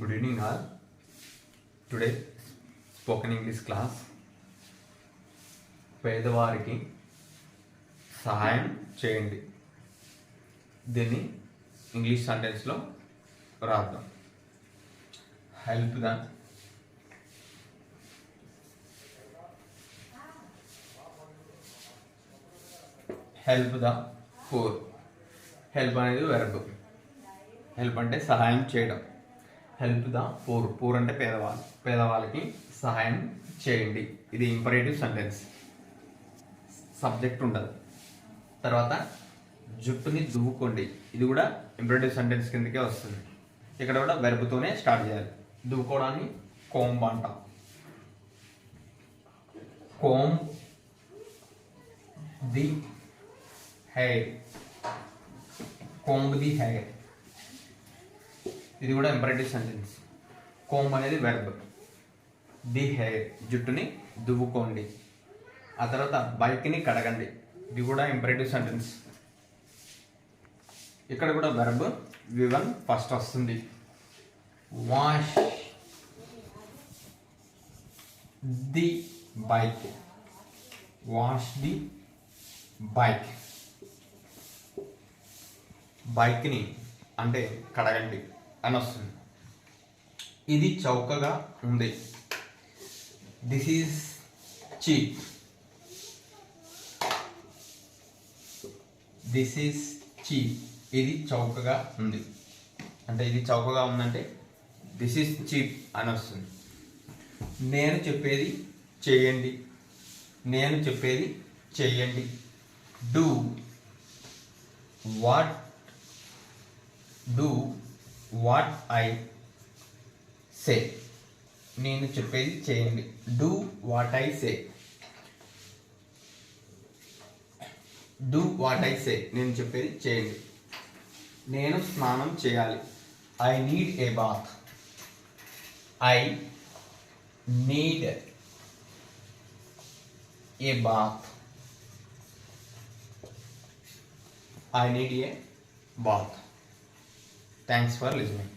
Channel today spoken English class పేదవారికి సహాయం చేయండి. దీన్ని ఇంగ్లీష్ సెంటెన్స్లో రాద్దాం. Help the help the poor help అనేది వెరబ్ హెల్ప్ అంటే సహాయం చేయడం. హెల్ప్ ద పూర్ పూర్ అంటే పేదవాళ్ళు పేదవాళ్ళకి సహాయం చేయండి. ఇది ఇంపరేటివ్ సెంటెన్స్ సబ్జెక్ట్ ఉండదు. తర్వాత జుట్టుని దువ్వుకోండి. ఇది కూడా ఇంపరేటివ్ సెంటెన్స్ కిందకే వస్తుంది. ఇక్కడ కూడా వెరుపుతోనే స్టార్ట్ చేయాలి. దువ్వుకోవడాన్ని కోంబ్ అంటాం. Comb the hair comb the hair ఇది కూడా ఇంపరేటివ్ సెంటెన్స్ కోమ్ అనేది వెర్బ్ ది హెయిర్ జుట్టుని దువ్వుకోండి. ఆ తర్వాత బైక్ని కడగండి. ఇది కూడా ఇంపరేటివ్ సెంటెన్స్ ఇక్కడ కూడా వెర్బ్ వివన్ ఫస్ట్ వస్తుంది. Wash the bike wash the bike బైక్ని అంటే కడగండి. అని వస్తుంది ఇది చౌకగా ఉంది this is cheap this is cheap ఇది చౌకగా ఉంది. అంటే ఇది చౌకగా ఉందంటే దిస్ ఈజ్ చీప్ అని వస్తుంది నేను చెప్పేది చేయండి. నేను చెప్పేది చేయండి. Do what do what I say నేను చెప్పేది చేయండి. Do what I say do what I say నేను చెప్పేది చేయండి. నేను స్నానం చేయాలి. I need a bath I need a bath I need a bath thanks for listening